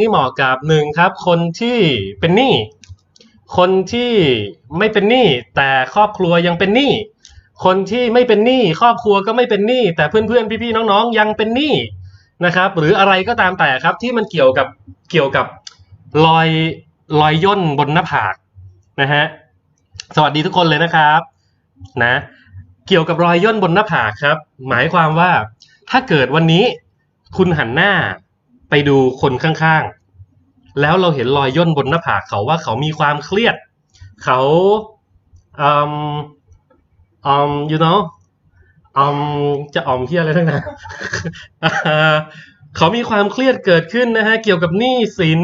นี่เหมาะกับหนึ่งครับ คนที่เป็นหนี้คนที่ไม่เป็นหนี้แต่ครอบครัวยังเป็นหนี้คนที่ไม่เป็นหนี้ครอบครัวก็ไม่เป็นหนี้แต่เพื่อนๆพี่ๆน้องๆยังเป็นหนี้นะครับ หรืออะไรก็ตามแต่ครับที่มันเกี่ยวกับเกี่ยวกับรอยรอยย่นบนหน้าผากนะฮะสวัสดีทุกคนเลยนะครับนะเกี่ยวกับรอยย่นบนหน้าผากครับ หมายความว่าถ้าเกิดวันนี้คุณหันหน้า ไปดูคนข้างๆ แล้วเราเห็นรอยย่นบนหน้าผากเขาว่าเขามีความเครียด เขาอืมอืม you know อืมจะออมที่อะไรทั้งนั้นเขามีความเครียดเกิดขึ้นนะฮะ เกี่ยวกับหนี้สิน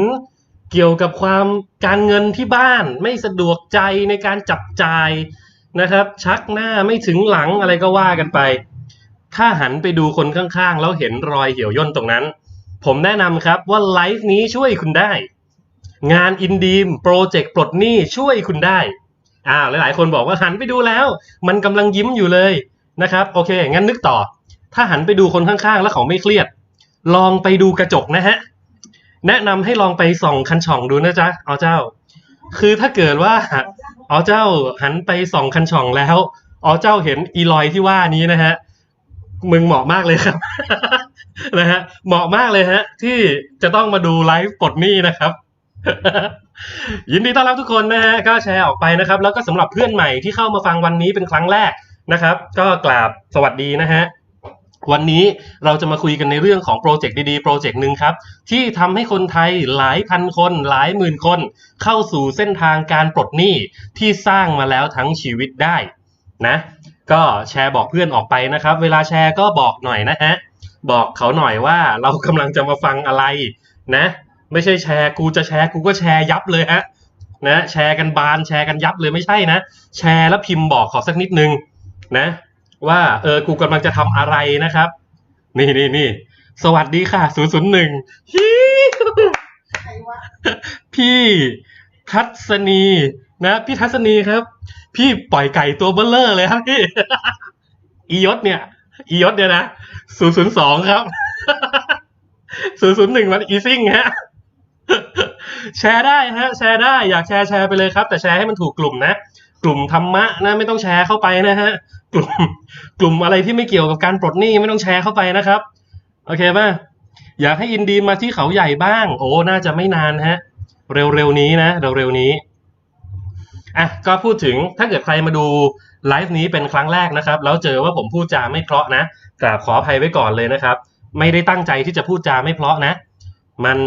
เกี่ยวกับความการเงินที่บ้านไม่สะดวกใจในการจับจ่ายนะครับ ชักหน้าไม่ถึงหลังอะไรก็ว่ากันไป ถ้าหันไปดูคนข้างๆ แล้วเห็นรอยเหี่ยวย่นตรงนั้น ผมแนะนำครับว่าไลฟ์นี้ช่วยคุณได้ งานอินดีมโปรเจกต์ปลดหนี้ช่วยคุณได้อ้าหลายๆ คนบอกว่าหันไปดูแล้ว มันกำลังยิ้มอยู่เลยนะครับโอเค งั้นนึกต่อ ถ้าหันไปดูคนข้างๆ แล้วเขาไม่เครียด ลองไปดูกระจกนะฮะแนะนำให้ลองไปส่องคันช่องดูนะจ๊ะเอเจ้า คือถ้าเกิดว่าเอเจ้าหันไปส่องคันช่องแล้วเอเจ้าเห็นอีลอยที่ว่านี้นะฮะมึงเหมาะมากเลยครับ นะฮะเหมาะมากเลยฮะ ที่จะต้องมาดูไลฟ์ปลดหนี้นะครับ ยินดีต้อนรับทุกคนนะฮะก็แชร์ออกไปนะครับ แล้วก็สำหรับเพื่อนใหม่ที่เข้ามาฟังวันนี้เป็นครั้งแรกนะครับ ก็กราบสวัสดีนะฮะวันนี้เราจะมาคุยกันในเรื่องของโปรเจกต์ดีๆ โปรเจกต์หนึ่งครับ ที่ทำให้คนไทยหลายพันคน หลายหมื่นคน เข้าสู่เส้นทางการปลดหนี้ที่สร้างมาแล้วทั้งชีวิตได้นะ ก็แชร์บอกเพื่อนออกไปนะครับ เวลาแชร์ก็บอกหน่อยนะฮะ บอกเขาหน่อยว่าเรากำลังจะมาฟังอะไรนะ ไม่ใช่แชร์กูจะแชร์กูก็แชร์ยับเลยฮะนะแชร์กันบานแชร์กันยับเลยไม่ใช่นะ แชร์แล้วพิมพ์บอกเขาสักนิดนึงนะว่าเออกูกำลังจะทำอะไรนะครับ นี่นี่นี่สวัสดีค่ะศูนย์ศูนย์หนึ่งฮิพี่ทัศนีนะพี่ทัศนีครับ พี่ปล่อยไก่ตัวเบลเลอร์เลยครับพี่อียศเนี่ย อียศเนี่ยนะศูนย์ศูนย์สองครับศูนย์ศูนย์หนึ่งมันอีซิ่งฮะแชร์ได้ฮะแชร์ได้อยากแชร์แชร์ไปเลยครับ แต่แชร์ให้มันถูกกลุ่มนะ กลุ่มธรรมะนะไม่ต้องแชร์เข้าไปนะฮะกลุ่มกลุ่มอะไรที่ไม่เกี่ยวกับการปลดหนี้ไม่ต้องแชร์เข้าไปนะครับ โอเคป่ะอยากให้อินดีมาที่เขาใหญ่บ้าง โอ้น่าจะไม่นานฮะ เร็วๆนี้นะเร็วๆนี้อะก็พูดถึงถ้าเกิดใครมาดู ไลฟ์นี้เป็นครั้งแรกนะครับ แล้วเจอว่าผมพูดจาไม่เพราะนะกราบขออภัยไว้ก่อนเลยนะครับ ไม่ได้ตั้งใจที่จะพูดจาไม่เพราะนะ มัน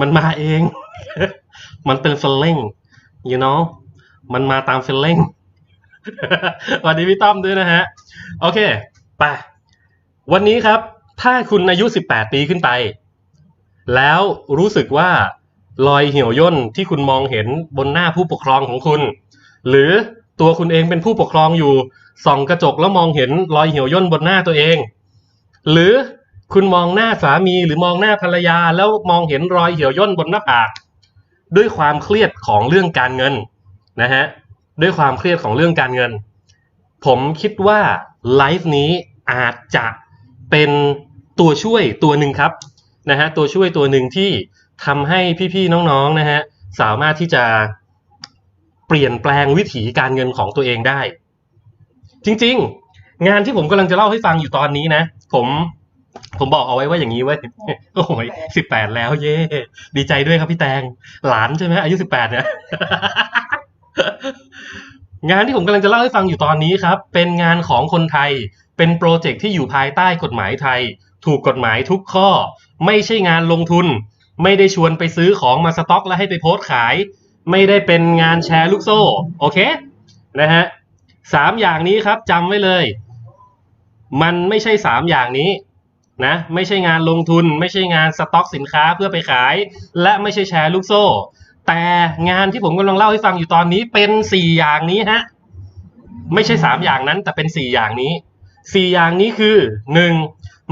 มันมาเอง มันเป็น feeling you know มันมาตาม feeling สวัสดีพี่ต้อมด้วยนะฮะ โอเคไปวันนี้ครับ ถ้าคุณอายุ 18 ปีขึ้นไป แล้วรู้สึกว่ารอยเหี่ยวย่นที่คุณมองเห็นบนหน้าผู้ปกครองของคุณ หรือ ตัวคุณเองเป็นผู้ปกครองอยู่ส่องกระจกแล้วมองเห็นรอยเหี่ยวย่นบนหน้าตัวเอง หรือคุณมองหน้าสามีหรือมองหน้าภรรยา แล้วมองเห็นรอยเหี่ยวย่นบนหน้าผาก ด้วยความเครียดของเรื่องการเงินนะฮะด้วยความเครียดของเรื่องการเงิน ผมคิดว่าไลฟ์นี้อาจจะเป็นตัวช่วยตัวหนึ่งครับนะฮะตัวช่วยตัวหนึ่งที่ทำให้พี่ๆน้องๆนะฮะสามารถที่จะ เปลี่ยนแปลงวิถีการเงินของตัวเองได้ จริง ๆ งานที่ผมกำลังจะเล่าให้ฟังอยู่ตอนนี้นะ ผมผมบอกเอาไว้ว่าอย่างนี้ไว้โอ้ยสิบแปดแล้วเย่ดีใจด้วยครับพี่แตง หลานใช่ไหมอายุสิบแปดเนี่ยงานที่ผมกำลังจะเล่าให้ฟังอยู่ตอนนี้ครับ เป็นงานของคนไทย เป็นโปรเจกต์ที่อยู่ภายใต้กฎหมายไทย ถูกกฎหมายทุกข้อ ไม่ใช่งานลงทุน ไม่ได้ชวนไปซื้อของมาสต็อก แล้วให้ไปโพสต์ขาย ไม่ได้เป็นงานแชร์ลูกโซ่ โอเคนะฮะสามอย่างนี้ครับจำไว้เลย มันไม่ใช่สามอย่างนี้นะไม่ใช่งานลงทุน ไม่ใช่งานสต็อกสินค้าเพื่อไปขาย และไม่ใช่แชร์ลูกโซ่ แต่งานที่ผมกำลังเล่าให้ฟังอยู่ตอนนี้เป็นสี่อย่างนี้ฮะไม่ใช่สามอย่างนั้น แต่เป็นสี่อย่างนี้สี่อย่างนี้คือหนึ่ง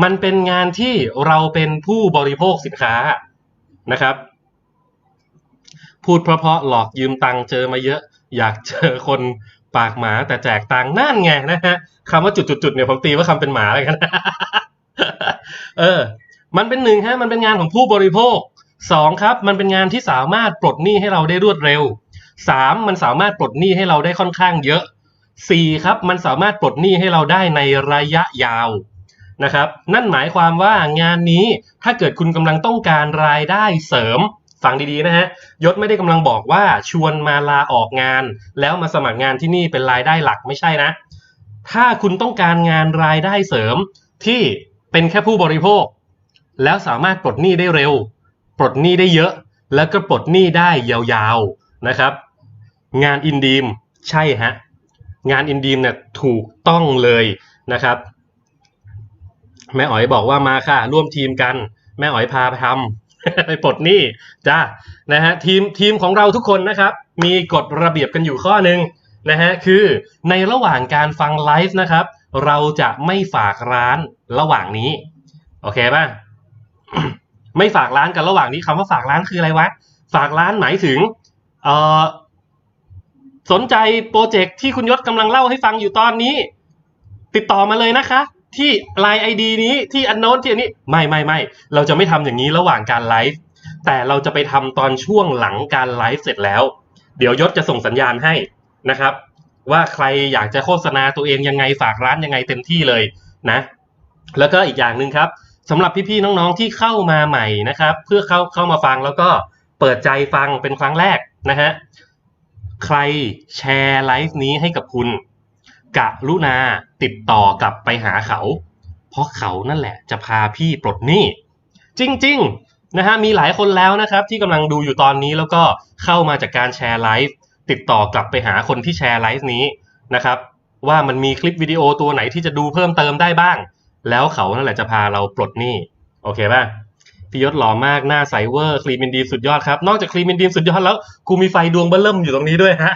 มันเป็นงานที่เราเป็นผู้บริโภคสินค้านะครับ พูดเพราะๆหลอกยืมตังค์เจอมาเยอะ อยากเจอคนปากหมาแต่แจกตังค์นั่นไงนะฮะคำว่าจุดๆเนี่ยผมตีว่าคำเป็นหมาเลยกันเออ มันเป็นหนึ่งฮะมันเป็นงานของผู้บริโภคสองครับ มันเป็นงานที่สามารถปลดหนี้ให้เราได้รวดเร็วสามมันสามารถปลดหนี้ให้เราได้ค่อนข้างเยอะสี่ครับมันสามารถปลดหนี้ให้เราได้ในระยะยาวนะครับ นั่นหมายความว่างานนี้ถ้าเกิดคุณกำลังต้องการรายได้เสริม ฟังดีๆนะฮะยศไม่ได้กำลังบอกว่าชวนมาลาออกงาน แล้วมาสมัครงานที่นี่เป็นรายได้หลักไม่ใช่นะ ถ้าคุณต้องการงานรายได้เสริมที่เป็นแค่ผู้บริโภค แล้วสามารถปลดหนี้ได้เร็ว ปลดหนี้ได้เยอะ แล้วก็ปลดหนี้ได้ยาวๆนะครับ งานอินดีมใช่ฮะงานอินดีมเนี่ยถูกต้องเลยนะครับแม่อ๋อยบอกว่ามาค่ะ ร่วมทีมกัน แม่อ๋อยพาไปทำ ไปปลดหนี้จ้านะฮะทีมทีมของเราทุกคนนะครับ มีกฎระเบียบกันอยู่ข้อหนึ่งนะฮะคือในระหว่างการฟังไลฟ์นะครับ เราจะไม่ฝากร้านระหว่างนี้ โอเคป่ะไม่ฝากร้านกันระหว่างนี้คำว่าฝากร้านคืออะไรวะ ฝากร้านหมายถึงเออสนใจโปรเจกต์ที่คุณยศกำลังเล่าให้ฟังอยู่ตอนนี้ ติดต่อมาเลยนะคะ ที่ Line ID นี้ที่อันโน้นที่อันนี้ไม่ไม่ไม่เราจะไม่ทำอย่างนี้ระหว่างการไลฟ์แต่เราจะไปทำตอนช่วงหลังการไลฟ์เสร็จแล้ว เดี๋ยวยศจะส่งสัญญาณให้นะครับ ว่าใครอยากจะโฆษณาตัวเองยังไงฝากร้านยังไงเต็มที่เลยนะ แล้วก็อีกอย่างหนึ่งครับสำหรับพี่ๆน้องๆที่เข้ามาใหม่นะครับ เพื่อเข้าเข้ามาฟังแล้วก็เปิดใจฟังเป็นครั้งแรกนะฮะใครแชร์ไลฟ์นี้ให้กับคุณ กะรุณาติดต่อกลับไปหาเขา เพราะเขานั่นแหละจะพาพี่ปลดหนี้ จริง ๆ นะฮะมีหลายคนแล้วนะครับ ที่กำลังดูอยู่ตอนนี้แล้วก็เข้ามาจากการแชร์ไลฟ์ติดต่อกลับไปหาคนที่แชร์ไลฟ์นี้นะครับว่ามันมีคลิปวิดีโอตัวไหนที่จะดูเพิ่มเติมได้บ้าง แล้วเขานั่นแหละจะพาเราปลดหนี้โอเคป่ะพี่ยศหล่อมากหน้าใสเวอร์คลีมินดีสุดยอดครับ นอกจากคลีมินดีสุดยอดแล้วกูมีไฟดวงเบิ่มอยู่ตรงนี้ด้วยฮะ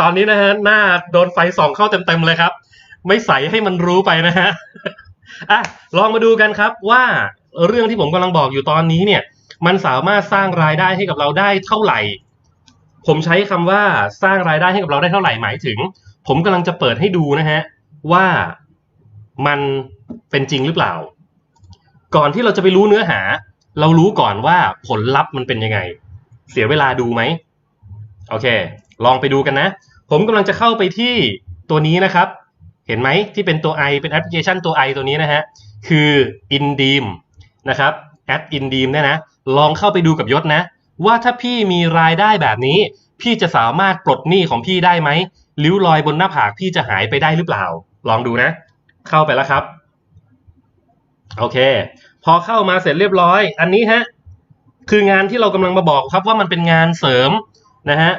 ตอนนี้นะฮะหน้าโดนไฟส่องเข้าเต็มๆเลยครับ ไม่ใสให้มันรู้ไปนะฮะอะลองมาดูกันครับว่าเรื่องที่ผมกำลังบอกอยู่ตอนนี้เนี่ย มันสามารถสร้างรายได้ให้กับเราได้เท่าไหร่ ผมใช้คำว่าสร้างรายได้ให้กับเราได้เท่าไหร่หมายถึง ผมกำลังจะเปิดให้ดูนะฮะว่ามันเป็นจริงหรือเปล่า ก่อนที่เราจะไปรู้เนื้อหา เรารู้ก่อนว่าผลลัพธ์มันเป็นยังไง เสียเวลาดูไหมโอเค ลองไปดูกันนะ ผมกำลังจะเข้าไปที่ตัวนี้นะครับ เห็นไหมที่เป็นตัว i เป็นแอปพลิเคชันตัว i ตัวนี้นะฮะ คือ Indeem นะครับแอด Indeem เนี่ยนะ ลองเข้าไปดูกับยศนะ ว่าถ้าพี่มีรายได้แบบนี้ พี่จะสามารถปลดหนี้ของพี่ได้ไหมริ้วรอยบนหน้าผากพี่จะหายไปได้หรือเปล่า ลองดูนะ เข้าไปแล้วครับ โอเค พอเข้ามาเสร็จเรียบร้อย อันนี้ฮะคืองานที่เรากำลังมาบอกครับว่ามันเป็นงานเสริมนะฮะ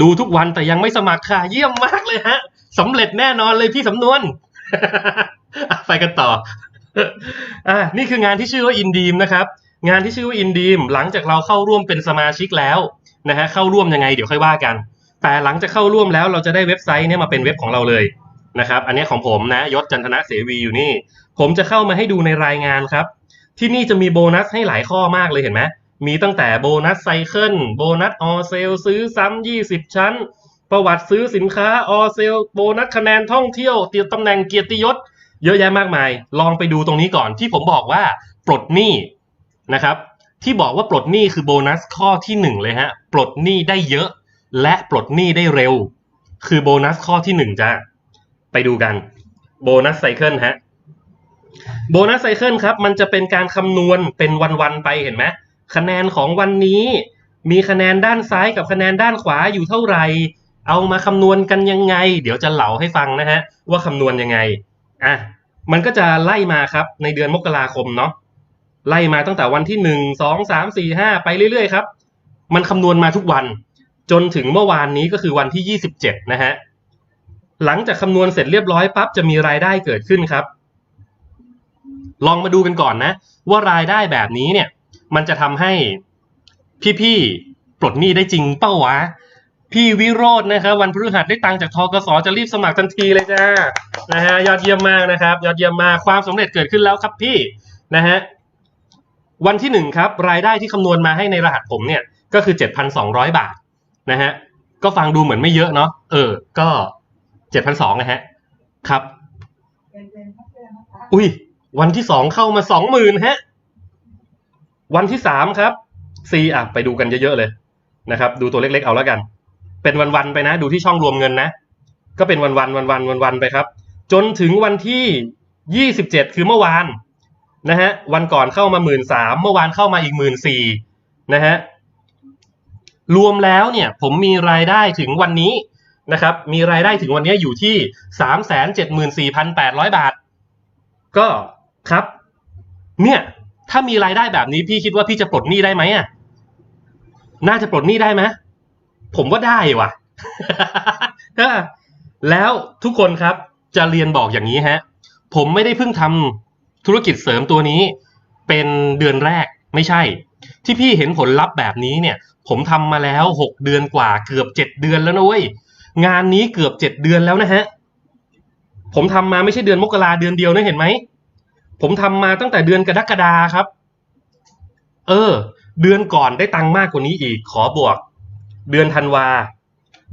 ดูทุกวันแต่ยังไม่สมัครค่ะเยี่ยมมากเลยฮะสำเร็จแน่นอนเลยพี่สำนวน ไปกันต่ออะนี่คืองานที่ชื่อว่าอินดีมนะครับ งานที่ชื่อว่าอินดีมหลังจากเราเข้าร่วมเป็นสมาชิกแล้วนะฮะเข้าร่วมยังไงเดี๋ยวค่อยว่ากัน แต่หลังจากเข้าร่วมแล้วเราจะได้เว็บไซต์เนี้ยมาเป็นเว็บของเราเลยนะครับ อันนี้ของผมนะยศจันทนะเสวีอยู่นี่ ผมจะเข้ามาให้ดูในรายงานครับ ที่นี่จะมีโบนัสให้หลายข้อมากเลยเห็นไหม มีตั้งแต่โบนัสไซเคิลโบนัสออเซลซื้อซ้ำยี่สิบชั้น ประวัติซื้อสินค้าออเซลโบนัสคะแนนท่องเที่ยวเตียตำแหน่งเกียรติยศ เยอะแยะมากมาย ลองไปดูตรงนี้ก่อนที่ผมบอกว่า ปลดหนี้นะครับ ที่บอกว่าปลดหนี้คือโบนัสข้อที่หนึ่งเลยฮะ ปลดหนี้ได้เยอะ และปลดหนี้ได้เร็ว คือโบนัสข้อที่หนึ่งจ้าไปดูกันโบนัสไซเคิลฮะโบนัสไซเคิลครับ มันจะเป็นการคำนวณเป็นวันๆไปเห็นไหม คะแนนของวันนี้ มีคะแนนด้านซ้ายกับคะแนนด้านขวาอยู่เท่าไหร่ เอามาคำนวณกันยังไง เดี๋ยวจะเล่าให้ฟังนะฮะว่าคำนวณยังไงอะมันก็จะไล่มาครับในเดือนมกราคมเนาะไล่มาตั้งแต่วันที่หนึ่งสองสามสี่ห้าไปเรื่อยๆครับ มันคำนวณมาทุกวัน จนถึงเมื่อวานนี้ก็คือวันที่ยี่สิบเจ็ดนะฮะหลังจากคำนวณเสร็จเรียบร้อยปั๊บจะมีรายได้เกิดขึ้นครับ ลองมาดูกันก่อนนะ ว่ารายได้แบบนี้เนี่ย มันจะทำให้พี่ๆปลดหนี้ได้จริงเป้าวะ พี่วิโรจน์นะครับวันพฤหัสได้ตังค์จากทกสจะรีบสมัครทันทีเลยจ้านะฮะยอดเยี่ยมมากนะครับ ยอดเยี่ยมมากความสำเร็จเกิดขึ้นแล้วครับพี่นะฮะวันที่หนึ่งครับรายได้ที่คำนวณมาให้ในรหัสผมเนี่ยก็คือเจ็ดพันสองร้อยบาทนะฮะก็ฟังดูเหมือนไม่เยอะเนาะเออ ก็เจ็ดพันสองนะฮะ ครับ อุ้ย วันที่สองเข้ามาสองหมื่นฮะ วันที่สามครับซีอะไปดูกันเยอะๆเลยนะครับ ดูตัวเล็กๆเอาแล้วกัน เป็นวันๆไปนะ ดูที่ช่องรวมเงินนะ ก็เป็นวันๆวันๆวันๆไปครับ จนถึงวันที่ยี่สิบเจ็ดคือเมื่อวานนะฮะวันก่อนเข้ามาหมื่นสามเมื่อวานเข้ามาอีกหมื่นสี่นะฮะรวมแล้วเนี่ยผมมีรายได้ถึงวันนี้นะครับ มีรายได้ถึงวันนี้อยู่ที่สามแสนเจ็ดหมื่นสี่พันแปดร้อยบาท ก็ครับ เนี่ย ถ้ามีรายได้แบบนี้พี่คิดว่าพี่จะปลดหนี้ได้ไหมอะน่าจะปลดหนี้ได้ไหมผมว่าได้ว่ะแล้วทุกคนครับจะเรียนบอกอย่างนี้ฮะ ผมไม่ได้เพิ่งทำธุรกิจเสริมตัวนี้ เป็นเดือนแรกไม่ใช่ ที่พี่เห็นผลลัพธ์แบบนี้เนี่ย ผมทำมาแล้วหกเดือนกว่าเกือบเจ็ดเดือนแล้วนะเว้ยงานนี้เกือบเจ็ดเดือนแล้วนะฮะผมทำมาไม่ใช่เดือนมกราเดือนเดียวนะเห็นไหม ผมทำมาตั้งแต่เดือนกรกฎาครับ เออ เดือนก่อนได้ตังค์มากกว่านี้อีก ขอบวก เดือนธันวา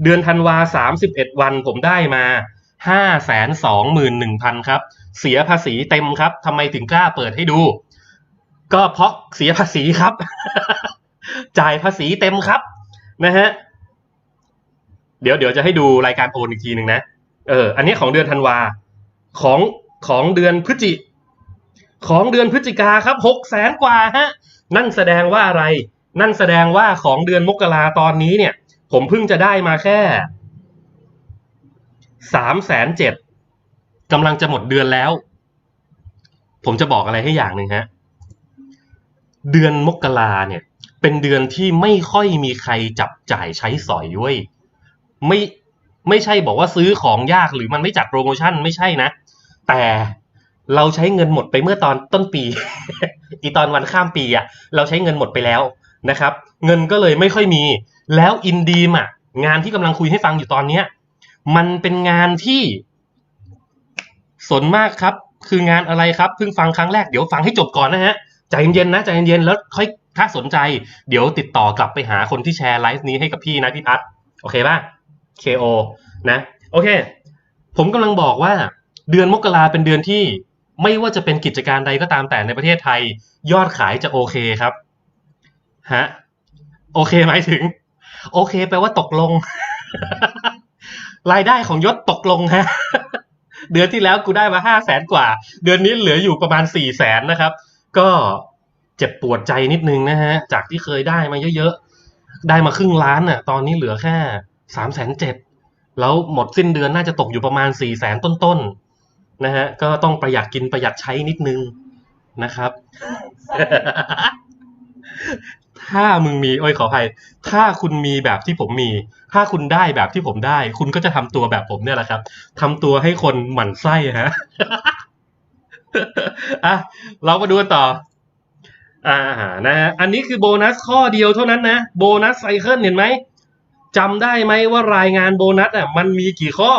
เดือนธันวาสามสิบเอ็ดวันผมได้มาห้าแสนสองหมื่นหนึ่งพันครับ เสียภาษีเต็มครับทำไมถึงกล้าเปิดให้ดู ก็เพราะเสียภาษีครับ จ่ายภาษีเต็มครับ นะฮะ เดี๋ยวเดี๋ยวจะให้ดูรายการโอนอีกทีหนึ่งนะ เออ อันนี้ของเดือนธันวา ของของเดือนพฤศจิ ของเดือนพฤศจิกาครับหกแสนกว่าฮะนั่นแสดงว่าอะไร นั่นแสดงว่าของเดือนมกราตอนนี้เนี่ย ผมเพิ่งจะได้มาแค่สามแสนเจ็ดกำลังจะหมดเดือนแล้ว ผมจะบอกอะไรให้อย่างหนึ่งฮะ เดือนมกราเนี่ย เป็นเดือนที่ไม่ค่อยมีใครจับจ่ายใช้สอยด้วยไม่ไม่ใช่บอกว่าซื้อของยากหรือมันไม่จัดโปรโมชั่นไม่ใช่นะ แต่ เราใช้เงินหมดไปเมื่อตอนต้นปี อีตอนวันข้ามปีอะเราใช้เงินหมดไปแล้วนะครับ เงินก็เลยไม่ค่อยมี แล้วอินดีมอะงานที่กำลังคุยให้ฟังอยู่ตอนเนี้ย มันเป็นงานที่สนมากครับ คืองานอะไรครับเพิ่งฟังครั้งแรกเดี๋ยวฟังให้จบก่อนนะฮะใจเย็นๆนะใจเย็นๆแล้วค่อยถ้าสนใจ เดี๋ยวติดต่อกลับไปหาคนที่แชร์ไลฟ์นี้ให้กับพี่นะพี่พัฒโอเคป่ะ KO นะ โอเค ผมกำลังบอกว่า เดือนมกราเป็นเดือนที่ ไม่ว่าจะเป็นกิจการใดก็ตามแต่ในประเทศไทย ยอดขายจะโอเคครับฮะโอเคหมายถึง โอเคแปลว่าตกลง รายได้ของยศตกลงฮะเดือนที่แล้วกูได้มาห้าแสนกว่า เดือนนี้เหลืออยู่ประมาณสี่แสนนะครับ ก็เจ็บปวดใจนิดนึงนะฮะ จากที่เคยได้มาเยอะๆ ได้มาครึ่งล้านน่ะ ตอนนี้เหลือแค่สามแสนเจ็ดแล้วหมดสิ้นเดือนน่าจะตกอยู่ประมาณสี่แสนต้นๆ นะฮะก็ต้องประหยัดกินประหยัดใช้นิดนึงนะครับ ถ้ามึงมีโอ้ยขออภัยถ้าคุณมีแบบที่ผมมี ถ้าคุณได้แบบที่ผมได้ คุณก็จะทำตัวแบบผมเนี่ยแหละครับทำตัวให้คนหมั่นไส้ฮะอะเรามาดูกันต่ออ่านะฮะอันนี้คือโบนัสข้อเดียวเท่านั้นนะ โบนัสไซเคิลเห็นไหมจำได้ไหมว่ารายงานโบนัสอะมันมีกี่ข้อ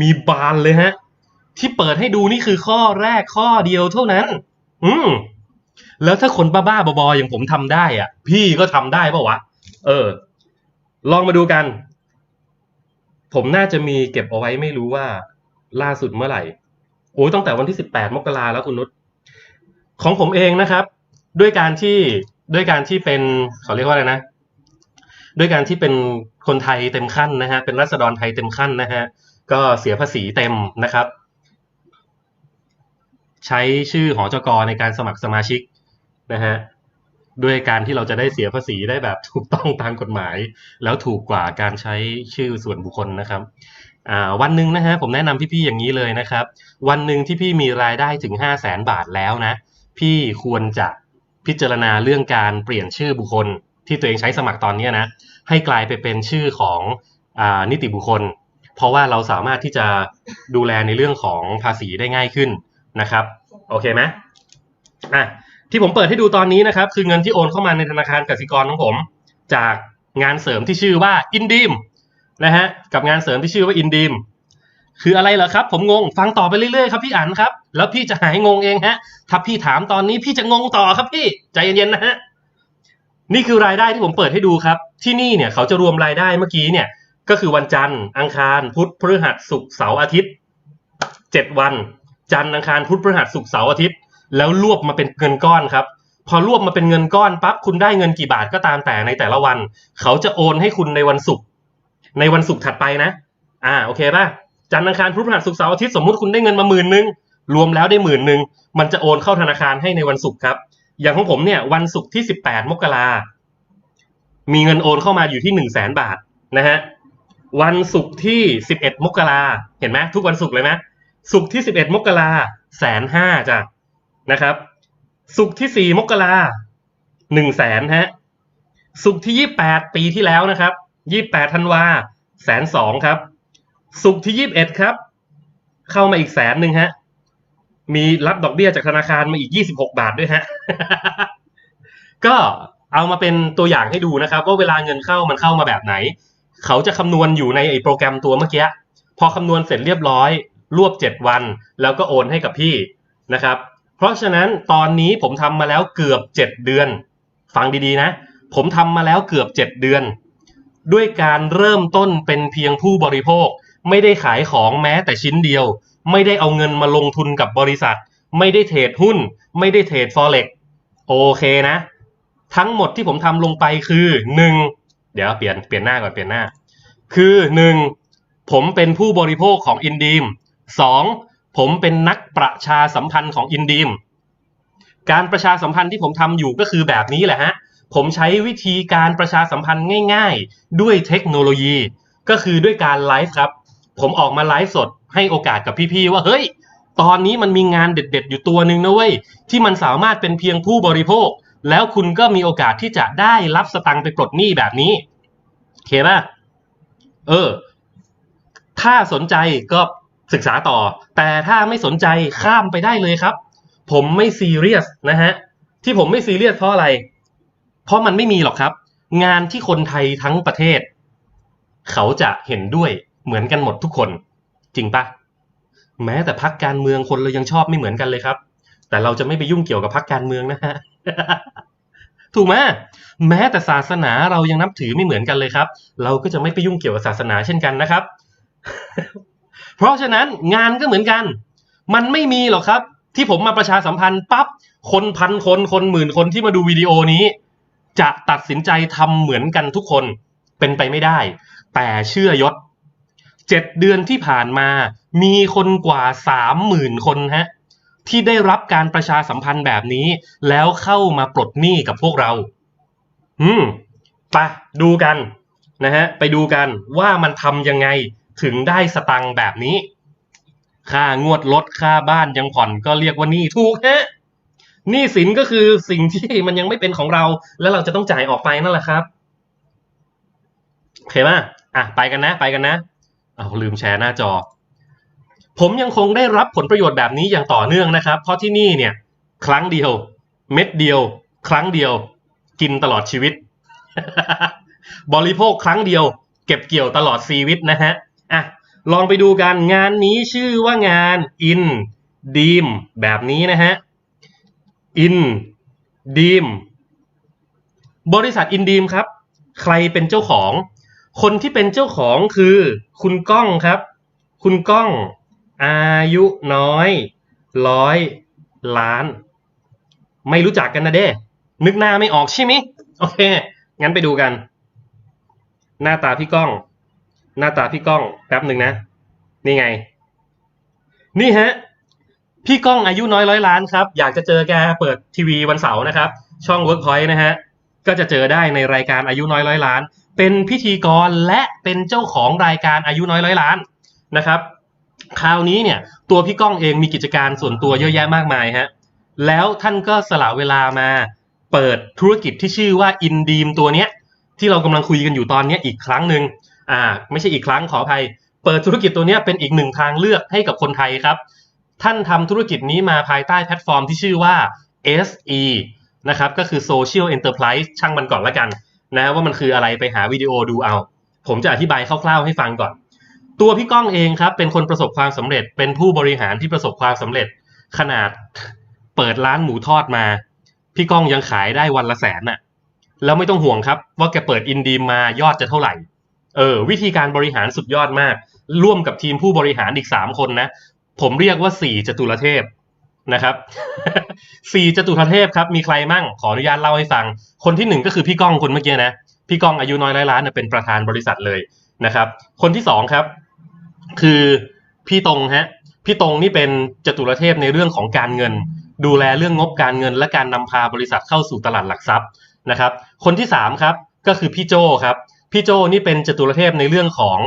มีบานเลยฮะ ที่เปิดให้ดูนี่คือข้อแรกข้อเดียวเท่านั้น อืม แล้วถ้าคนบ้าๆบอๆอย่างผมทำได้อะ พี่ก็ทำได้ปะวะ เออ ลองมาดูกัน ผมน่าจะมีเก็บเอาไว้ไม่รู้ว่า ล่าสุดเมื่อไหร่ โอ้ยตั้งแต่วันที่สิบแปดมกราแล้วคุณนุชของผมเองนะครับ ด้วยการที่ด้วยการที่เป็นเขาเรียกว่าอะไรนะ ด้วยการที่เป็นคนไทยเต็มขั้นนะฮะ เป็นรัษฎรไทยเต็มขั้นนะฮะ ก็เสียภาษีเต็มนะครับ ใช้ชื่อหอจกในการสมัครสมาชิกนะฮะด้วยการที่เราจะได้เสียภาษีได้แบบถูกต้องตามกฎหมาย แล้วถูกกว่าการใช้ชื่อส่วนบุคคลนะครับวันหนึ่งนะฮะผมแนะนำพี่ๆอย่างนี้เลยนะครับ วันหนึ่งที่พี่มีรายได้ถึงห้าแสนบาทแล้วนะ พี่ควรจะพิจารณาเรื่องการเปลี่ยนชื่อบุคคล ที่ตัวเองใช้สมัครตอนนี้นะให้กลายไปเป็นชื่อของอนิติบุคคล เพราะว่าเราสามารถที่จะดูแลในเรื่องของภาษีได้ง่ายขึ้น นะครับโอเคไหมอะที่ผมเปิดให้ดูตอนนี้นะครับ คือเงินที่โอนเข้ามาในธนาคารกสิกรของผม จากงานเสริมที่ชื่อว่าอินดีมนะฮะกับงานเสริมที่ชื่อว่าอินดีมคืออะไรเหรอครับ ผมงงฟังต่อไปเรื่อยๆครับพี่อั๋นครับ แล้วพี่จะหายงงเองฮะถ้าพี่ถามตอนนี้พี่จะงงต่อครับพี่ใจเย็นๆนะฮะนี่คือรายได้ที่ผมเปิดให้ดูครับ ที่นี่เนี่ยเขาจะรวมรายได้เมื่อกี้เนี่ยก็คือวันจันทร์ อังคาร พุธพฤหัสศุกร์เสาร์อาทิตย์เจ็ดวัน จันทร์อังคารพุธพฤหัสศุกร์เสาร์อาทิตย์ แล้วรวบมาเป็นเงินก้อนครับ พอรวบมาเป็นเงินก้อนปั๊บคุณได้เงินกี่บาทก็ตามแต่ในแต่ละวัน เขาจะโอนให้คุณในวันศุกร์ในวันศุกร์ถัดไปนะ อ่าโอเคป่ะจันทร์อังคารพุธพฤหัสศุกร์เสาร์อาทิตย์สมมติคุณได้เงินมาหมื่นหนึ่งรวมแล้วได้หมื่นหนึ่งมันจะโอนเข้าธนาคารให้ในวันศุกร์ครับ อย่างของผมเนี่ยวันศุกร์ที่สิบแปดมกรามีเงินโอนเข้ามาอยู่ที่หนึ่งแสนบาทนะฮะวันศุกร์ที่สิบเอ็ดมกราเห็นไหมทุกวันศุกร์เลยไหม ศุกที่สิบเอ็ดมกราแสนห้าจ้ะนะครับศุกที่สี่มกราหนึ่งแสนฮะศุกที่ยี่แปดปีที่แล้วนะครับยี่แปดธันวาแสนสองครับศุกที่ยี่บเอ็ดครับ เข้ามาอีกแสนหนึ่งฮะ มีรับดอกเบี้ยจากธนาคารมาอีก 26 บาทด้วยฮะ ก็เอามาเป็นตัวอย่างให้ดูนะครับ ว่าเวลาเงินเข้ามันเข้ามาแบบไหน เขาจะคำนวณอยู่ในไอ้โปรแกรมตัวเมื่อกี้ พอคำนวณเสร็จเรียบร้อย รวบ 7 วัน แล้วก็โอนให้กับพี่นะครับ เพราะฉะนั้นตอนนี้ผมทำมาแล้วเกือบ 7 เดือน ฟังดีๆนะ ผมทำมาแล้วเกือบ 7 เดือน ด้วยการเริ่มต้นเป็นเพียงผู้บริโภค ไม่ได้ขายของแม้แต่ชิ้นเดียว ไม่ได้เอาเงินมาลงทุนกับบริษัท ไม่ได้เทรดหุ้น ไม่ได้เทรดฟอเร็กโอเคนะ ทั้งหมดที่ผมทำลงไปคือหนึ่งเดี๋ยวเปลี่ยนเปลี่ยนหน้าก่อนเปลี่ยนหน้า คือหนึ่งผมเป็นผู้บริโภคของอินดีม สองผมเป็นนักประชาสัมพันธ์ของอินดีม การประชาสัมพันธ์ที่ผมทำอยู่ก็คือแบบนี้แหละฮะ ผมใช้วิธีการประชาสัมพันธ์ง่าย ๆ ด้วยเทคโนโลยี ก็คือด้วยการไลฟ์ครับ ผมออกมาไลฟ์สดให้โอกาสกับพี่ๆว่าเฮ้ย ตอนนี้มันมีงานเด็ด ๆ อยู่ตัวหนึ่งนะเว้ย ที่มันสามารถเป็นเพียงผู้บริโภค แล้วคุณก็มีโอกาสที่จะได้รับสตังค์ไปปลดหนี้แบบนี้โอเคป่ะเออ ถ้าสนใจก็ ศึกษาต่อ แต่ถ้าไม่สนใจข้ามไปได้เลยครับ ผมไม่ซีเรียสนะฮะที่ผมไม่ซีเรียสเพราะอะไร เพราะมันไม่มีหรอกครับ งานที่คนไทยทั้งประเทศ เขาจะเห็นด้วยเหมือนกันหมดทุกคน จริงปะแม้แต่พักการเมืองคนเรายังชอบไม่เหมือนกันเลยครับ แต่เราจะไม่ไปยุ่งเกี่ยวกับพักการเมืองนะฮะถูกไหมแม้แต่ศาสนาเรายังนับถือไม่เหมือนกันเลยครับ เราก็จะไม่ไปยุ่งเกี่ยวกับศาสนาเช่นกันนะครับ เพราะฉะนั้นงานก็เหมือนกัน มันไม่มีหรอกครับ ที่ผมมาประชาสัมพันธ์ปั๊บคนพันคนคนหมื่นคนที่มาดูวิดีโอนี้ จะตัดสินใจทำเหมือนกันทุกคนเป็นไปไม่ได้ แต่เชื่อยศเจ็ดเดือนที่ผ่านมา มีคนกว่าสามหมื่นคนฮะที่ได้รับการประชาสัมพันธ์แบบนี้ แล้วเข้ามาปลดหนี้กับพวกเรา อืมไปดูกันนะฮะ ไปดูกันว่ามันทำยังไง ถึงได้สตังค์แบบนี้ ค่างวดรถค่าบ้านยังผ่อนก็เรียกว่าหนี้ถูกฮะหนี้สินก็คือสิ่งที่มันยังไม่เป็นของเรา แล้วเราจะต้องจ่ายออกไปนั่นแหละครับโอเคป่ะอะไปกันนะ ไปกันนะเอาลืมแชร์หน้าจอ ผมยังคงได้รับผลประโยชน์แบบนี้อย่างต่อเนื่องนะครับ เพราะที่นี่เนี่ย ครั้งเดียว เม็ดเดียว ครั้งเดียว กินตลอดชีวิต บริโภคครั้งเดียว เก็บเกี่ยวตลอดชีวิตนะฮะ อะลองไปดูกันงานนี้ชื่อว่างาน In Deem แบบนี้นะฮะ In Deem บริษัท In Deem ครับ ใครเป็นเจ้าของ คนที่เป็นเจ้าของคือคุณก้องครับ คุณก้อง อายุน้อยร้อยล้าน ไม่รู้จักกันนะเด้นึกหน้าไม่ออกใช่ไหมโอเค งั้นไปดูกัน หน้าตาพี่ก้อง หน้าตาพี่ก้องแป๊บหนึ่งนะ นี่ไง นี่ฮะ พี่ก้องอายุน้อยร้อยล้านครับ อยากจะเจอแกเปิดทีวีวันเสาร์นะครับ ช่อง Workpoint นะฮะ ก็จะเจอได้ในรายการอายุน้อยร้อยล้าน เป็นพิธีกรและเป็นเจ้าของรายการอายุน้อยร้อยล้านนะครับ คราวนี้เนี่ย ตัวพี่ก้องเองมีกิจการส่วนตัวเยอะแยะมากมายฮะ แล้วท่านก็สละเวลามาเปิดธุรกิจที่ชื่อว่าอินดีมตัวเนี้ยที่เรากำลังคุยกันอยู่ตอนนี้อีกครั้งหนึ่ง อ่าไม่ใช่อีกครั้งขออภัย เปิดธุรกิจตัวนี้เป็นอีกหนึ่งทางเลือกให้กับคนไทยครับ ท่านทำธุรกิจนี้มาภายใต้แพลตฟอร์มที่ชื่อว่า SE นะครับก็คือ Social Enterprise ช่างมันก่อนละกันนะว่ามันคืออะไรไปหาวิดีโอดูเอา ผมจะอธิบายคร่าวๆให้ฟังก่อน ตัวพี่ก้องเองครับเป็นคนประสบความสำเร็จ เป็นผู้บริหารที่ประสบความสำเร็จ ขนาดเปิดร้านหมูทอดมา พี่ก้องยังขายได้วันละแสนน่ะแล้วไม่ต้องห่วงครับว่าแกเปิดอินดีมายอดจะเท่าไหร่ เออวิธีการบริหารสุดยอดมาก ร่วมกับทีมผู้บริหารอีกสามคนนะ ผมเรียกว่าสี่จตุรเทพนะครับสี่จตุรเทพครับ มีใครมั่งขออนุญาตเล่าให้ฟัง คนที่หนึ่งก็คือพี่ก้องคนเมื่อกี้นะพี่ก้องอายุน้อยร้อยล้านเป็นประธานบริษัทเลยนะครับ คนที่สองครับ คือพี่ตรงฮะพี่ตรงนี่เป็นจตุรเทพในเรื่องของการเงิน ดูแลเรื่องงบการเงิน และการนำพาบริษัทเข้าสู่ตลาดหลักทรัพย์นะครับ คนที่สามครับก็คือพี่โจครับ พี่โจนี่เป็นจตุรเทพในเรื่องของ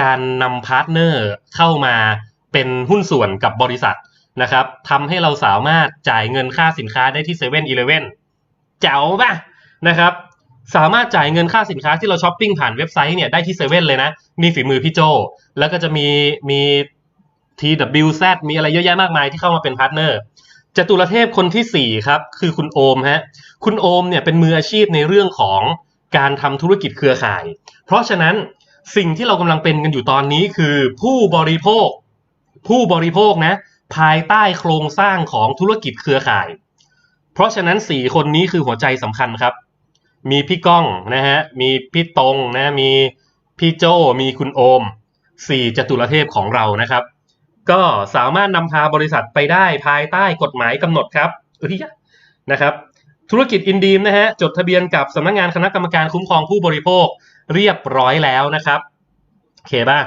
การนำพาร์ทเนอร์เข้ามาเป็นหุ้นส่วนกับบริษัทนะครับทำให้เราสามารถจ่ายเงินค่าสินค้าได้ที่เซเว่นอีเลฟเว่นเจ๋วป่ะนะครับสามารถจ่ายเงินค่าสินค้าที่เราช้อปปิ้งผ่านเว็บไซต์เนี่ยได้ที่เซเว่นเลยนะนี่ฝีมือพี่โจแล้วก็จะมีมี TWZ มีอะไรเยอะแยะมากมายที่เข้ามาเป็นพาร์ทเนอร์จตุรเทพคนที่สี่ครับคือคุณโอมฮะคุณโอมเนี่ยเป็นมืออาชีพในเรื่องของ การทำธุรกิจเครือข่าย เพราะฉะนั้นสิ่งที่เรากำลังเป็นกันอยู่ตอนนี้คือผู้บริโภค ผู้บริโภคนะภายใต้โครงสร้างของธุรกิจเครือข่าย เพราะฉะนั้นสี่คนนี้คือหัวใจสำคัญครับ มีพี่ก้องนะฮะมีพี่ตรงนะมีพี่โจมีคุณโอมสี่จตุรเทพของเรานะครับ ก็สามารถนำพาบริษัทไปได้ภายใต้กฎหมายกำหนดครับเอ้ยนะครับ ธุรกิจอินดีมนะฮะจดทะเบียนกับสำนักงงานคณะกรรมการคุ้มครองผู้บริโภคเรียบร้อยแล้วนะครับโอเคป่ะ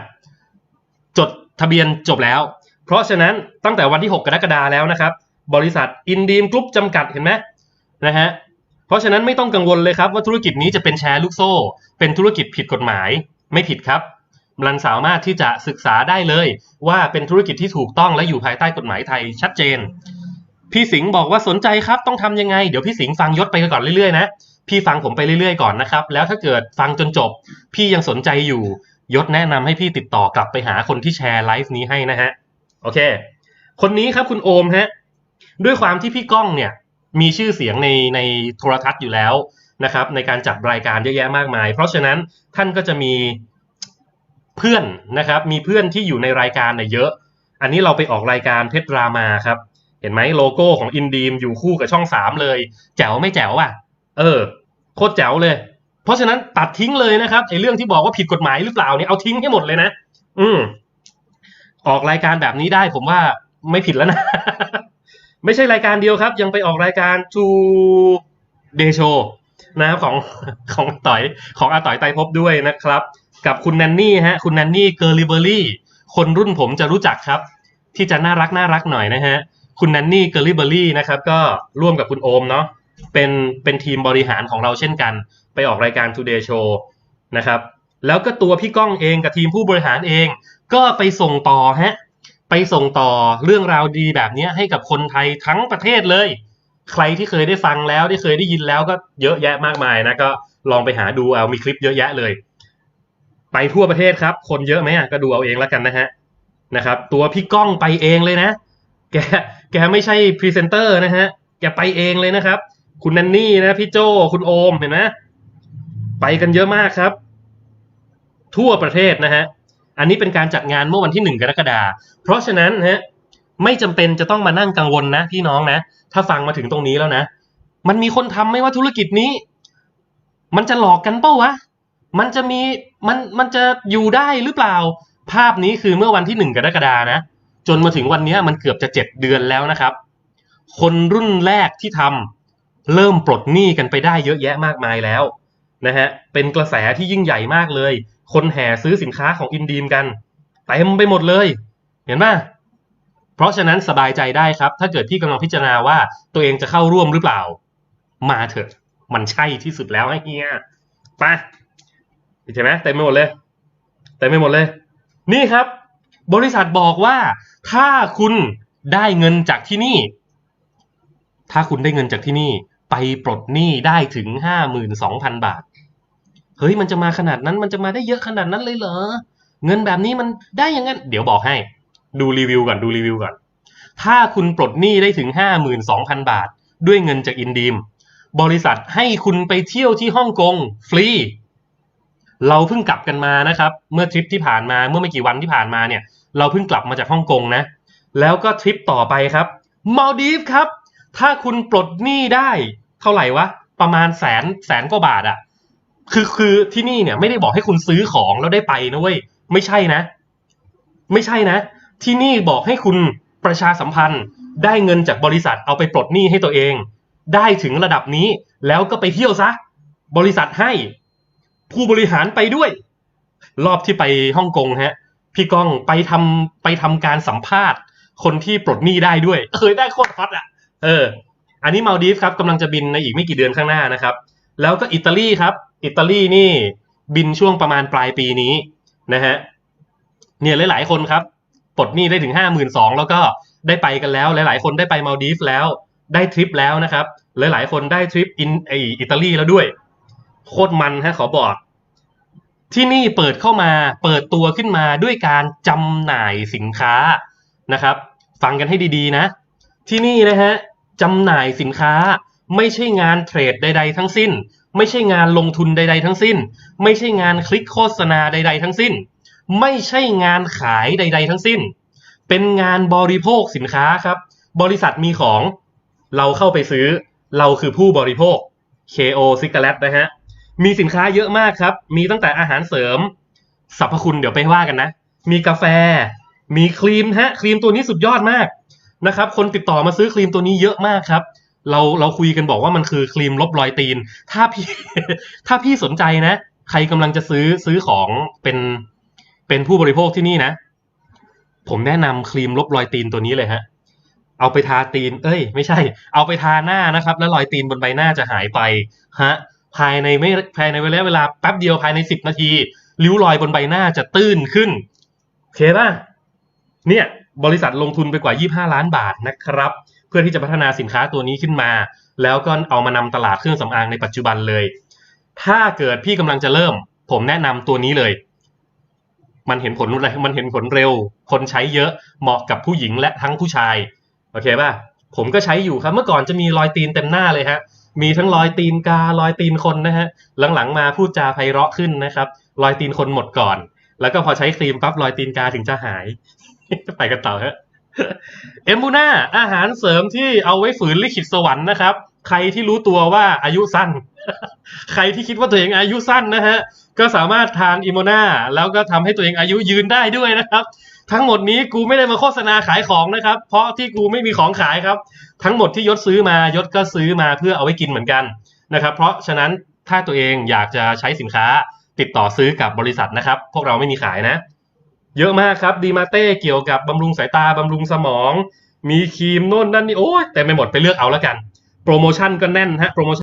จดทะเบียนจบแล้ว เพราะฉะนั้นตั้งแต่วันที่ 6 กรกฎาแล้วนะครับ บริษัทอินดีมกรุ๊ปจำกัดเห็นไหมนะฮะเพราะฉะนั้นไม่ต้องกังวลเลยครับว่าธุรกิจนี้จะเป็นแชร์ลูกโซ่ เป็นธุรกิจผิดกฎหมายไม่ผิดครับมันสามารถที่จะศึกษาได้เลยว่าเป็นธุรกิจที่ถูกต้องและอยู่ภายใต้กฎหมายไทยชัดเจน พี่สิงห์บอกว่าสนใจครับต้องทำยังไง เดี๋ยวพี่สิงห์ฟังยศไปก่อนเรื่อยๆนะพี่ฟังผมไปเรื่อยๆก่อนนะครับ แล้วถ้าเกิดฟังจนจบ พี่ยังสนใจอยู่ยศแนะนำให้พี่ติดต่อกลับไปหาคนที่แชร์ไลฟ์นี้ให้นะฮะโอเค คนนี้ครับคุณโอมฮะด้วยความที่พี่ก้องเนี่ยมีชื่อเสียงในในโทรทัศน์อยู่แล้วนะครับในการจัดรายการเยอะแยะมากมาย เพราะฉะนั้นท่านก็จะมีเพื่อนนะครับมีเพื่อนที่อยู่ในรายการเนี่ยเยอะ อันนี้เราไปออกรายการเพชรรามาครับ เห็นไหมโลโก้ของอินดีมอยู่คู่กับช่องสามเลย แจ๋วไม่แจ๋วอะ เออ โคตรแจ๋วเลย เพราะฉะนั้นตัดทิ้งเลยนะครับไอ้เรื่องที่บอกว่าผิดกฎหมายหรือเปล่าเนี่ยเอาทิ้งให้หมดเลยนะ อืม ออกรายการแบบนี้ได้ผมว่าไม่ผิดแล้วนะ ไม่ใช่รายการเดียวครับ ยังไปออกรายการ To Day Show นะครับของของต่อยของอาต่อยไตรภพด้วยนะครับ กับคุณแนนนี่ฮะ คุณแนนนี่เกอร์ลิเบอรี่คนรุ่นผมจะรู้จักครับ ที่จะน่ารักน่ารักหน่อยนะฮะ คุณแนนนี่เกอร์ลิเบอรี่นะครับก็ร่วมกับคุณโอมเนาะเป็นเป็นทีมบริหารของเราเช่นกัน ไปออกรายการ Today Show นะครับแล้วก็ตัวพี่ก้องเองกับทีมผู้บริหารเอง ก็ไปส่งต่อฮะไปส่งต่อเรื่องราวดีแบบนี้ให้กับคนไทยทั้งประเทศเลย ใครที่เคยได้ฟังแล้วที่เคยได้ยินแล้วก็เยอะแยะมากมายนะก็ลองไปหาดูเอามีคลิปเยอะแยะเลย ไปทั่วประเทศครับ คนเยอะไหมก็ดูเอาเองแล้วกันนะฮะนะครับ ตัวพี่ก้องไปเองเลยนะ แกแกไม่ใช่พรีเซนเตอร์นะฮะแกไปเองเลยนะครับ คุณนันนี่นะพี่โจคุณโอมเห็นไหมไปกันเยอะมากครับ ทั่วประเทศนะฮะอันนี้เป็นการจัดงานเมื่อวันที่หนึ่งกรกฎาคมเพราะฉะนั้นฮะไม่จำเป็นจะต้องมานั่งกังวลนะพี่น้องนะ ถ้าฟังมาถึงตรงนี้แล้วนะ มันมีคนทำไหม่ว่าธุรกิจนี้ มันจะหลอกกันเป้าวะมันจะมีมันมันจะอยู่ได้หรือเปล่า ภาพนี้คือเมื่อวันที่หนึ่งกรกฎานะ จนมาถึงวันนี้มันเกือบจะเจ็ดเดือนแล้วนะครับ คนรุ่นแรกที่ทำเริ่มปลดหนี้กันไปได้เยอะแยะมากมายแล้วนะฮะเป็นกระแสที่ยิ่งใหญ่มากเลย คนแห่ซื้อสินค้าของอินดีมกันเต็มไปหมดเลย เห็นไหมเพราะฉะนั้นสบายใจได้ครับ ถ้าเกิดพี่กำลังพิจารณาว่าตัวเองจะเข้าร่วมหรือเปล่า มาเถอะ มันใช่ที่สุดแล้วไอ้เฮียไปเห็นไหมเต็มไปหมดเลยเต็มไปหมดเลย นี่ครับ บริษัทบอกว่า ถ้าคุณได้เงินจากที่นี่ ถ้าคุณได้เงินจากที่นี่ ไปปลดหนี้ได้ถึงห้าหมื่นสองพันบาท เฮ้ยมันจะมาขนาดนั้นมันจะมาได้เยอะขนาดนั้นเลยเหรอ เงินแบบนี้มันได้ยังไงเดี๋ยวบอกให้ ดูรีวิวก่อนดูรีวิวก่อน ถ้าคุณปลดหนี้ได้ถึงห้าหมื่นสองพันบาท ด้วยเงินจากอินดีม บริษัทให้คุณไปเที่ยวที่ฮ่องกงฟรีเราเพิ่งกลับกันมานะครับ เมื่อทริปที่ผ่านมาเมื่อไม่กี่วันที่ผ่านมาเนี่ย เราเพิ่งกลับมาจากฮ่องกงนะ แล้วก็ทริปต่อไปครับมาลดีฟครับ ถ้าคุณปลดหนี้ได้เท่าไหร่วะ ประมาณแสนแสนกว่าบาทอะคือคือที่นี่เนี่ยไม่ได้บอกให้คุณซื้อของแล้วได้ไปนะเว้ย ไม่ใช่นะ ไม่ใช่นะ ที่นี่บอกให้คุณประชาสัมพันธ์ ได้เงินจากบริษัทเอาไปปลดหนี้ให้ตัวเอง ได้ถึงระดับนี้แล้วก็ไปเที่ยวซะ บริษัทให้ ผู้บริหารไปด้วย รอบที่ไปฮ่องกงฮะ พี่ก้องไปทำไปทำการสัมภาษณ์ คนที่ปลดหนี้ได้ด้วยเคยได้โคตรฮอตอะ เออ อันนี้มาลดีฟครับกำลังจะบินในอีกไม่กี่เดือนข้างหน้านะครับ แล้วก็อิตาลีครับ อิตาลีนี่บินช่วงประมาณปลายปีนี้นะฮะเนี่ยหลาย ๆ คนครับปลดหนี้ได้ถึงห้าหมื่นสองแล้วก็ได้ไปกันแล้ว หลาย ๆ คนได้ไปมาลดีฟแล้วได้ทริปแล้วนะครับ หลาย ๆ คนได้ทริปอินไออิตาลีแล้วด้วย โคตรมันฮะขอบอก ที่นี่เปิดเข้ามาเปิดตัวขึ้นมาด้วยการจำหน่ายสินค้านะครับ ฟังกันให้ดีๆนะ ที่นี่นะฮะจำหน่ายสินค้าไม่ใช่งานเทรดใด ๆ ทั้งสิ้น ไม่ใช่งานลงทุนใด ๆ ทั้งสิ้น ไม่ใช่งานคลิกโฆษณาใด ๆ ทั้งสิ้น ไม่ใช่งานขายใด ๆ ทั้งสิ้น เป็นงานบริโภคสินค้าครับ บริษัทมีของ เราเข้าไปซื้อ เราคือผู้บริโภค KO Cigarette นะฮะ มีสินค้าเยอะมากครับ มีตั้งแต่อาหารเสริมสรรพคุณเดี๋ยวไปว่ากันนะ มีกาแฟ มีครีมฮะ ครีมตัวนี้สุดยอดมากนะครับ คนติดต่อมาซื้อครีมตัวนี้เยอะมากครับ เราเราคุยกันบอกว่ามันคือครีมลบรอยตีน ถ้าพี่ ถ้าพี่สนใจนะ ใครกำลังจะซื้อซื้อของเป็นเป็นผู้บริโภคที่นี่นะ ผมแนะนำครีมลบรอยตีนตัวนี้เลยฮะ เอาไปทาตีน เอ้ย ไม่ใช่ เอาไปทาหน้านะครับ แล้วรอยตีนบนใบหน้าจะหายไปฮะ ภายในไม่ภายในเวลาเวลาแป๊บเดียวภายในสิบนาที ริ้วรอยบนใบหน้าจะตื้นขึ้นโอเคป่ะเนี่ยบริษัทลงทุนไปกว่า 25 ล้านบาทนะครับ เพื่อที่จะพัฒนาสินค้าตัวนี้ขึ้นมา แล้วก็เอามานำตลาดเครื่องสำอางในปัจจุบันเลย ถ้าเกิดพี่กำลังจะเริ่ม ผมแนะนำตัวนี้เลย มันเห็นผลอะไรมันเห็นผลเร็ว คนใช้เยอะเหมาะกับผู้หญิงและทั้งผู้ชายโอเคป่ะผมก็ใช้อยู่ครับ เมื่อก่อนจะมีรอยตีนเต็มหน้าเลยฮะ มีทั้งรอยตีนการอยตีนคนนะฮะหลังๆมาพูดจาไพเราะขึ้นนะครับ รอยตีนคนหมดก่อน แล้วก็พอใช้ครีมปั๊บรอยตีนกาถึงจะหาย ไปกันต่อฮะเอมบูน่าอาหารเสริมที่เอาไว้ฝืนลิขิตสวรรค์นะครับ ใครที่รู้ตัวว่าอายุสั้น ใครที่คิดว่าตัวเองอายุสั้นนะฮะก็สามารถทานอิโมนาแล้วก็ทำให้ตัวเองอายุยืนได้ด้วยนะครับ ทั้งหมดนี้กูไม่ได้มาโฆษณาขายของนะครับ เพราะที่กูไม่มีของขายครับ ทั้งหมดที่ยศซื้อมายศก็ซื้อมาเพื่อเอาไว้กินเหมือนกันนะครับเพราะฉะนั้นถ้าตัวเองอยากจะใช้สินค้าติดต่อซื้อกับบริษัทนะครับ พวกเราไม่มีขายนะ เยอะมากครับดีมาเต้เกี่ยวกับบำรุงสายตาบำรุงสมอง มีครีมโน่นนั่นนี่โอ้ยแต่ไม่หมดไปเลือกเอาแล้วกัน โปรโมชั่นก็แน่นฮะโปรโมชั่น